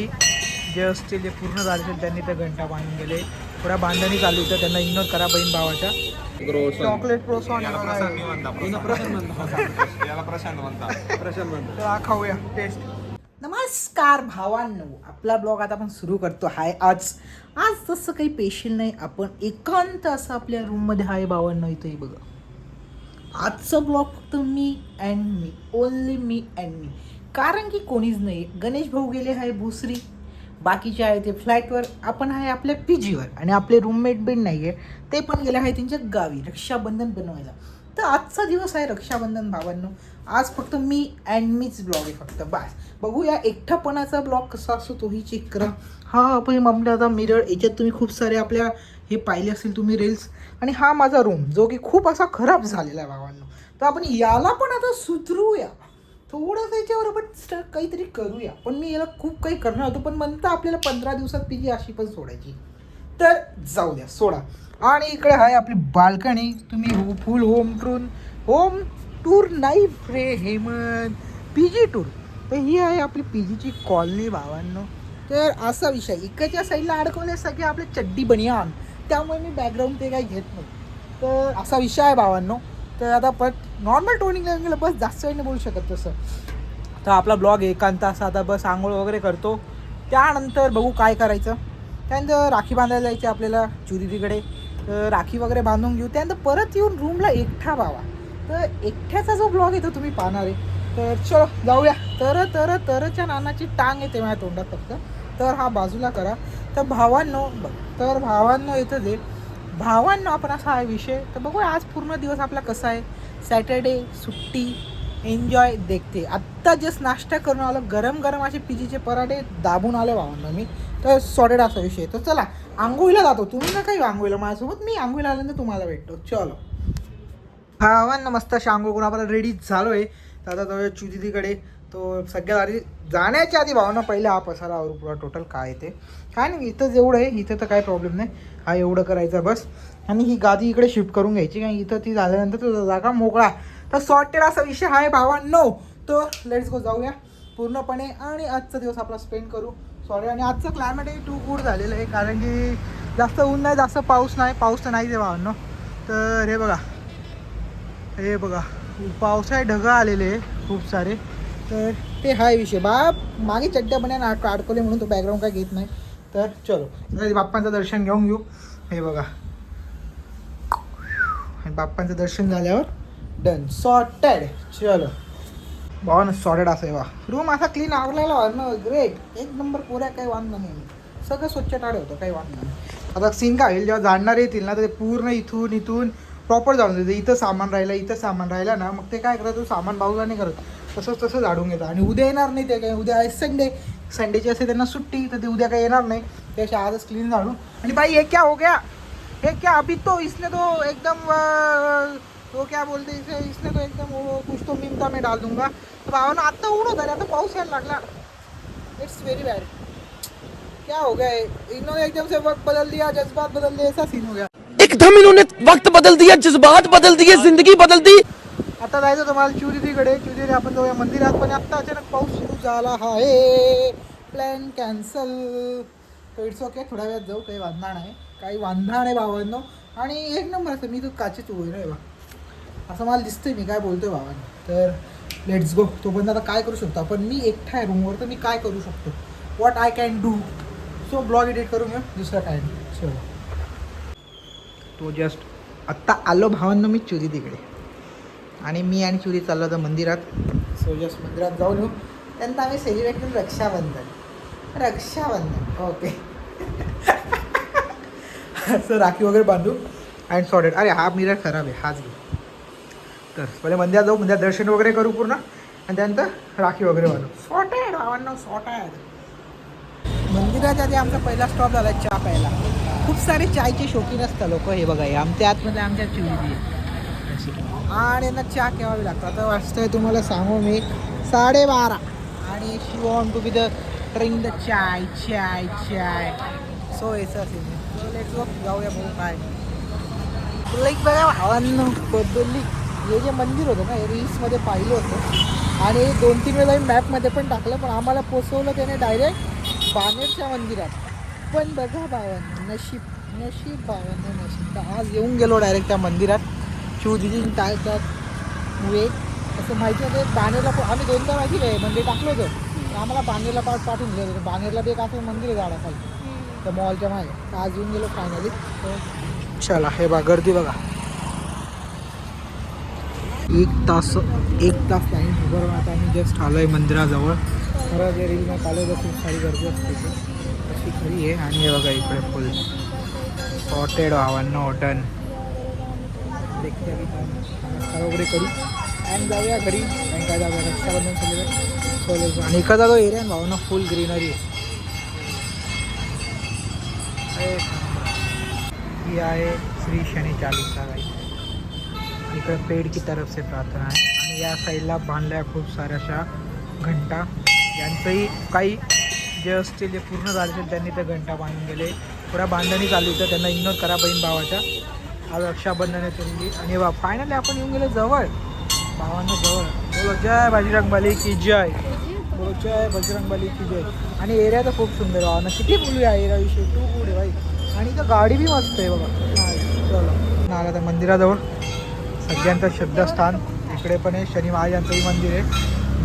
जे असतील जे पूर्ण झाले असेल त्यांनी ते घंटा बांधून गेले. थोड्या बांधणी चालू होत्या त्यांना इग्नोर करा बहीण भावाच्या. चॉकलेट प्रोसॉन खाऊया टेस्ट नमस्कार भावांनो. आपला ब्लॉग आता आपण सुरू करतो. हाय आज. आज तसं काही पेशल नाही. आपण एकांत असं आपल्या रूममध्ये हाय भावांनो इथंही बघा. आजचा ब्लॉग फक्त मी अँड मी ओनली मी अँड मी कारण की कोणीच नाही. गणेश भाऊ गेले आहे भोसरी. बाकीचे आहे ते फ्लॅटवर. आपण आहे आपल्या पी जीवर आणि आपले रूममेट बिन नाही आहे ते पण गेले आहे त्यांच्या गावी रक्षाबंधन बनवायला. तर आजचा दिवस आहे रक्षाबंधन भावांनो आज फक्त मी अँड मीच ब्लॉग आहे फक्त. बास. बघूया एकटापणाचा ब्लॉग कसा असतो तोही चेक करा. हा आपण म्हटलं आता मिरर याच्यात तुम्ही खूप सारे आपल्या हे पाहिले असतील तुम्ही रील्स आणि हा माझा रूम जो की खूप असा खराब झालेला आहे भावांनो तर आपण याला पण आता सुधरूया. थोडंसं याच्यावर आपण स्ट- काहीतरी करूया. पण मी याला खूप काही करणार होतो पण म्हणता आपल्याला पंधरा दिवसात पी जी अशी पण सोडायची. तर जाऊ द्या सोडा. आणि इकडे आहे आपली बाल्कनी. तुम्ही हो full home tour home tour नाही रे हेमंत. पी जी टूर तर ही आहे आपली पी जीची कॉलनी भावांनो तर असा विषय. इकडच्या साईडला अडकवले सगळे आपले चड्डी बनियान. त्यामुळे मी बॅकग्राऊंड ते काही घेत नाही. तर असा विषय आहे भावांनो तर आता परत नॉर्मल टोनिंगला गेलं बस जास्त वेळ नाही बोलू शकत तसं. तर आपला ब्लॉग एकांत असा आता बस आंघोळ वगैरे करतो. त्यानंतर बघू काय करायचं. त्यानंतर राखी बांधायला जायची आपल्याला चुरीरीकडे तर राखी वगैरे बांधून घेऊ. त्यानंतर परत येऊन रूमला एकठा व्हावा. तर एकट्याचा जो ब्लॉग येतो तुम्ही पाहणार आहे. तर चलो जाऊया. तर तर तरच्या नानाची टांग येते माझ्या तोंडात फक्त. तर हा बाजूला करा. तर भावांनो बघ. तर भावांनो येतं ते भावांना आपण असा हा विषय. तर बघूया आज पूर्ण दिवस आपला कसा आहे. सॅटर्डे सुट्टी एन्जॉय देखते. आत्ता जस्ट नाश्ता करून आलो. गरम गरम असे पिजीचे पराठे दाबून आले भावांना मी. तर सॉडेड असा विषय. तर चला आंघोळीला जातो. तुम्ही ना काही आंघोळीला माझ्यासोबत मी आंघोळीला आल्यानंतर तुम्हाला भेटतो. चलो. भावांना मस्त अशी आंघोळ करून आपण रेडी झालो आहे तर आता जाऊया चुदिदीकडे तो सगळ्यात आधी जाण्याच्या आधी भावना पहिले हा पसारा आवरू पुरा टोटल काय ते? काय नाही इथं जेवढं आहे इथं तर काय प्रॉब्लेम नाही. हा एवढं करायचं बस. आणि ही गादी इकडे शिफ्ट करून घ्यायची कारण इथं ती झाल्यानंतर तो जागा मोकळा तर सॉर्टेड असा विषय आहे भावा नो तर लेट्स गो जाऊया. पूर्णपणे आणि आजचा दिवस आपला स्पेंड करू. सॉरी आणि आजचं क्लायमेटही टू गुड झालेलं आहे कारण की जास्त ऊन नाही जास्त पाऊस नाही. पाऊस तर नाही आहे भावांनो. तर हे बघा. हे बघा. पावसाळ्यात ढगं आलेले आहे खूप सारे. तर ते हाय विषय. बाप मागे चड्ड्या बन्या ना अडकवले म्हणून तो बॅकग्राऊंड काय घेत नाही. तर चलो बाप्पांचं दर्शन घेऊन घेऊ. हे बघा. आणि बाप्पांचं दर्शन झाल्यावर डन सॉर्टेड चलो. भावानं सॉर्टेड असं आहे वा रूम असा क्लीन आवरलेला ना ग्रेट एक नंबर पुऱ्या काही वांधा नाही. सगळं स्वच्छ टाळे होतं काही वांधा नाही. आता सीन काय होईल? जेव्हा जाणणार येतील ना तर ते पूर्ण इथून इथून प्रॉपर जाऊन देते इथं सामान राहिलं इथं सामान राहिलं ना मग ते काय करत सामान बाजूला नाही करत. तसंच तसं झाडून घेतात. आणि उद्या येणार नाही ते काय उद्या आहे संडे संडेची असते त्यांना सुट्टी तर ते उद्या काही येणार नाही. त्याच्या आजच क्लीन झाडून. आणि बाई हे क्या हो गया? हे क्या? अभी तो इसने तो एकदम अ, तो क्या बोलते इसे? इसने तो एकदम वो कुछ तो मिमता में डाल दूँगा। तो भावानं आत्ता ऊन होता रे आता पाऊस यायला लागला। इट्स व्हेरी बॅड क्या हो गया इन्होंने एकदम से वक्त बदल दिया जज्बात बदल दिया ऐसा सीन हो गया। एकदम इन्होंने वक्त बदल दिया जज्बात बदल दिए ज़िंदगी बदल दी। आता जायचं तुम्हाला चुरीकडे चुरीने आपण जाऊया मंदिरात पण आत्ता अचानक पाऊस सुरू झाला आहे. प्लॅन कॅन्सल इट्स ओके थोड्या वेळात जाऊ काही वांधणार नाही. काही वांधणार नाही भावांनो. आणि एक नंबर असं मी तू काचीच उभे रे बा असं मला दिसतंय मी काय बोलतोय भावांनो. तर लेट्स गो तोपर्यंत आता काय करू शकतो आपण? मी एकटा आहे रूमवर तर मी काय करू शकतो? What I can do so blog edit करू मी दुसरा काय नाही. चलो तो जस्ट आत्ता आलो भावांनो मी चुरी तिकडे आणि मी आणि चुरी चाललो होतो मंदिरात. सो जस्ट मंदिरात जाऊन येऊ. त्यानंतर आम्ही सेलिब्रेट करू रक्षाबंधन. रक्षाबंधन. ओके असं राखी वगैरे बांधू. अँड सॉर्टेड अरे हा मिरर खराब आहे. हाच घेऊ तर पहिले मंदिरात जाऊ. मंदिरात दर्शन वगैरे करू पूर्ण. आणि त्यानंतर राखी वगैरे बांधू. सॉर्टेड भावांना सॉर्टेड मंदिराच्या आधी आमचा पहिला स्टॉप झाला चहा प्यायला. खूप सारे चायचे शौकीन असतात लोक हे बघा आमच्या आतमध्ये आमच्या चिवडी अशी आणि यांना चहा केव्हावी लागतो. आता वाजतंय तुम्हाला सांगू मी साडेबारा. आणि she want to be the drink the chai chai chai so याचं असेल सो लेट्स जाऊया भाऊ काय तुला एक बघा भावांनो बदलली हे जे मंदिर होतं ना हे रील्समध्ये पाहिलं होतं. आणि दोन तीन वेळा मॅपमध्ये पण टाकलं पण आम्हाला पोचवलं त्याने डायरेक्ट बानेरच्या मंदिरात. पण बघा भावांनो नशीब नशीब भावांनो नशीब. तर आज येऊन गेलो डायरेक्ट त्या मंदिरात. शिवदिदी टाळतात मुळे. असं माहिती होतं बानेरला पण- आम्ही दोनदा माहिती आहे मंदिर टाकलं होतं. तर आम्हाला बानेरला पाठ पाठवून दिलं होतं. बानेरला ते एक असं मंदिर आहे झाडाखाली. त्या मॉलच्या मागे. तर आज येऊन गेलो फायनली चला हे बघा गर्दी बघा. एक तास एक तास लाईन उभं राहून आता आम्ही जस्ट आलो आहे मंदिराजवळ. खरं जे रील मग आलो तर खूप सारी गर्दी असते. अशी खरी आहे. आणि हे बघा इकडे फुल सॉटेड भावांना हॉटन देखते नमस्कार वगैरे करू। आणि जाऊया घरी आणि काय जाऊया रक्षाबंधन सेलिब्रेट आणि इकडचा जो एरिया भाऊ ना फुल ग्रीनरी आहे ही। आहे श्री शनी चालीसा गाई इकडे पेड की तरफ से प्रार्थना आहे आणि या साईडला बांधल्या खूप साऱ्या अशा घंटा। यांचंही काही जे असतील जे पूर्ण झाले असेल त्यांनी ते घंटा बांधून गेले पुरा बांधणी चालू होतं त्यांना इग्नोर करा बहीण भावाच्या आज रक्षाबंधन आहे तुम्ही आणि बा फायनली आपण येऊन गेलो जवळ. भावांना जवळ. बोलो जय बजरंगबली की जय. बोलो जय बजरंगबली की जय. आणि एरिया तर खूप सुंदर आहे. भावांना किती बोलूया एरियाविषयी टू गुड आहे भाई. आणि तर गाडी बी मस्त आहे बघा. चलो. आला तर मंदिराजवळ. सगळ्यांचं श्रद्धास्थान. इकडे पण आहे. शनी महाराजांचंही मंदिर आहे.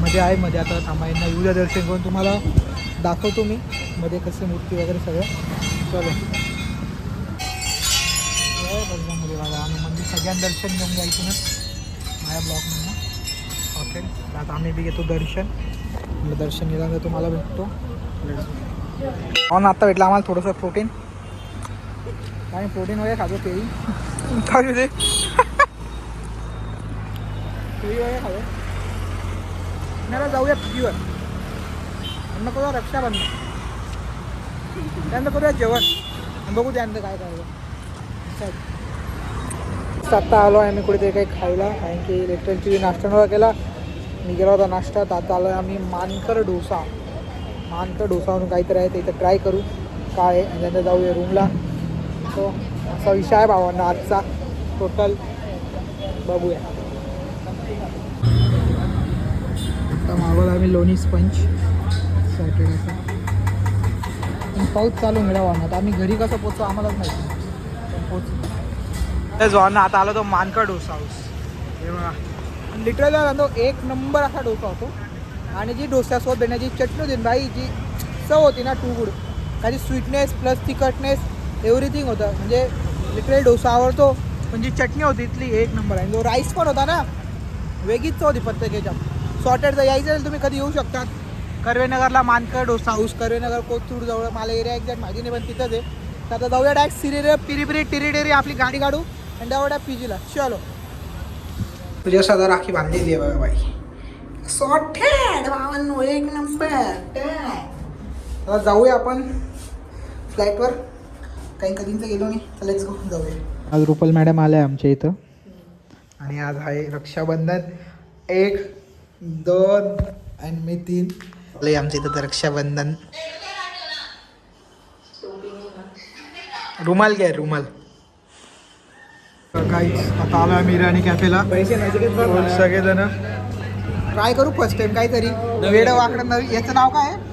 मध्ये आहे मध्ये आता थांबाईंना येऊ दर्शन करून. तुम्हाला दाखवतो मी. मध्ये कसे मूर्ती वगैरे सगळं. चलो. जय बजरंगबली आम्ही मंदिर सगळ्यांना दर्शन घेऊन जायचं ना? माझ्या ब्लॉगमधनं ओके आता आम्ही बी घेतो दर्शन. आपलं दर्शन गेल्यानंतर तुम्हाला भेटतो. हो ऑन आत्ता भेटलं आम्हाला थोडंसं प्रोटीन आणि प्रोटीन वगैरे खातो केळी? काय दे केळी वगैरे खातो. नाही जाऊया पिजीवर. त्यांना करूया रक्षाबंधन. त्यानंतर करूया जेवण. बघू त्यानंतर काय करायचं. आत्ता आलो आहे आम्ही कुठेतरी काही खायला कारण की इलेक्ट्रॉनिकची नाश्ता नव्हता केला मी गेला होता नाश्त्यात आता आलो आहे आम्ही मानकर डोसा. मानकर डोसा म्हणून काहीतरी आहे ते इथं ट्राय करू. काय आहे आणि त्यांना जाऊया रूमला तो असा विषय आहे भावांना आजचा. टोटल बघूया. आता मागवला आम्ही लोणी स्पंच सॉर्टेड पण पाऊस चालू मिळावा आता आम्ही घरी कसं पोचतो आम्हालाच माहिती. पण पोच जो आता आला तो मानका डोसा हाऊस. हे बघा. लिटरली तो एक नंबर असा डोसा होतो. आणि जी डोस्यासोबत देण्याची चटणी होती बाई जी चव होती ना टू गुड. काही स्वीटनेस प्लस तिखटनेस एव्हरीथिंग होतं. म्हणजे लिटरली डोसा आवडतो पण जी चटणी होती इथली एक नंबर आहे. आणि जो राईस पण होता ना वेगळीच चव होती प्रत्येकाच्या. सॉर्टेड जर यायचं असेल तुम्ही कधी येऊ शकतात कर्वेनगरला मानकर डोसा हाऊस. कर्वेनगर कोथरूड जवळ मला एरिया एक्झॅक्ट माहिती नाही पण तिथंच आहे. तर आता जाऊया डायरेक्ट सिरिरे पिरी पिरी आपली गाडी काढू. आणि जाऊया पी जीला चलो तुझ्या सदा राखी बांधलेली आहे बघा बाई. सॉर्टेड बावन्न एक नंबर जाऊया आपण फ्लाईटवर काही कधीच गेलो नाही. चलेच गो जाऊया. आज रुपल मॅडम आल्या आमच्या इथं. आणि आज आहे रक्षाबंधन. एक दोन आणि मी तीन. आमच्या इथं तर रक्षाबंधन. रुमाल घ्या रुमाल. काहीच आता आलो आम्ही इराणी कॅफेला सगळेजण. ट्राय करू फर्स्ट टाइम काहीतरी वेड वाकडं नवीन. याचं नाव काय? आहे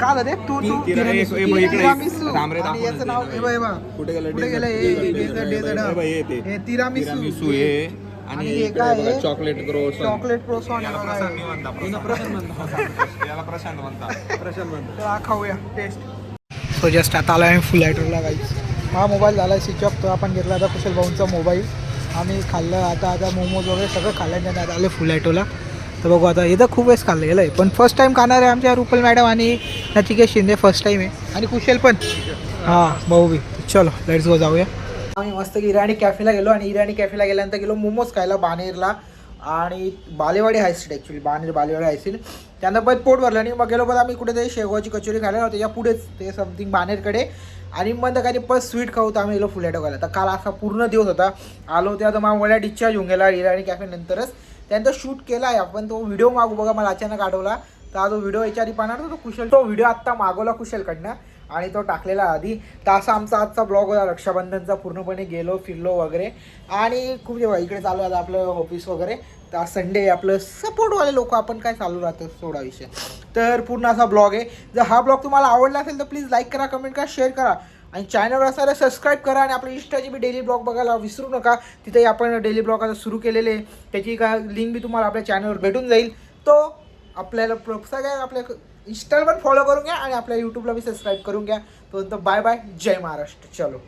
का झालं ते तू तिरामिसू. रे, आणि याचं ना नाव ते. हे बघ, हे बघ. कुठे गेलं? कुठे हे डेझर्ट, डेझर्ट. हे हे. हे तिरामिसू हे आणि हे काय? चॉकलेट क्रोसन चॉकलेट प्रोसॉन याला प्रशांत नाही म्हणता प्रशांत याला प्रशांत म्हणता प्रशांत म्हणता तर हा खाऊया. टेस्ट सो जस्ट आता आला आहे फुल ॲटरला गाईच हा मोबाईल झाला स्विच ऑफ तो आपण घेतला आता कुशल भाऊंचा मोबाईल. आम्ही खाल्लं आता आता मोमोज वगैरे सगळं खाल्लं आता आले फुल ॲटोला तर बघू आता इथं खूप वेळेस खाल्लं गेलं आहे पण फर्स्ट टाईम खाणार आहे आमच्या रुपल मॅडम आणि नचिकेत शिंदे फर्स्ट टाईम आहे. आणि कुशल पण. हां भाऊ बी. चलो लेट्स गो जाऊया. आम्ही मस्त इराणी कॅफेला गेलो आणि इराणी कॅफेला गेल्यानंतर गेलो मोमोज खायला बानेरला आणि Balewadi high street actually Baner Balewadi high street त्यानंतर पण पोट भरलं आणि मग गेलो पण आम्ही कुठेतरी शेगवाची कचोरी खायला त्याच्या पुढेच ते समथिंग बानेरकडे आणि मग काही पण स्वीट खाऊ तर आम्ही गेलो फुलेटो खायला तर काल असा पूर्ण दिवस होता. आलो तेव्हा तर मला वड्या डिस्चार्ज होऊन गेला इराणी कॅफे नंतरच. त्यानंतर शूट केला आहे आपण तो व्हिडिओ मागू बघा मला अचानक आठवला. तर हा जो व्हिडिओ याच्या आधी पाहणार होता तो कुशल तो व्हिडिओ आत्ता मागवला कुशलकडनं. आणि तो टाकलेला आधी. तर असा आमचा आजचा ब्लॉग होता रक्षाबंधनचा. पूर्णपणे गेलो फिरलो वगैरे. आणि खूप जेव्हा इकडे चालू आहे आपलं ऑफिस वगैरे तर आज संडे आपलं सपोर्टवाले लोक आपण काय चालू राहतं सोडा विषय. तर पूर्ण असा ब्लॉग आहे. जर हा ब्लॉग तुम्हाला आवडला असेल तर प्लीज लाईक करा कमेंट करा शेअर करा. आणि चॅनलवर असायला सबस्क्राईब करा आणि आपल्या इंस्टाची बी डेली ब्लॉग बघायला विसरू नका. तिथेही आपण डेली ब्लॉग आता सुरू केलेले आहे. त्याची काय लिंक बी तुम्हाला आपल्या चॅनलवर भेटून जाईल. तो आपल्याला प्र- सगळ्या आपल्या इंस्टाला पण फॉलो करून घ्या आणि आपल्या यूट्यूबला बी सबस्क्राईब करून घ्या. तो बाय बाय जय महाराष्ट्र. चलो.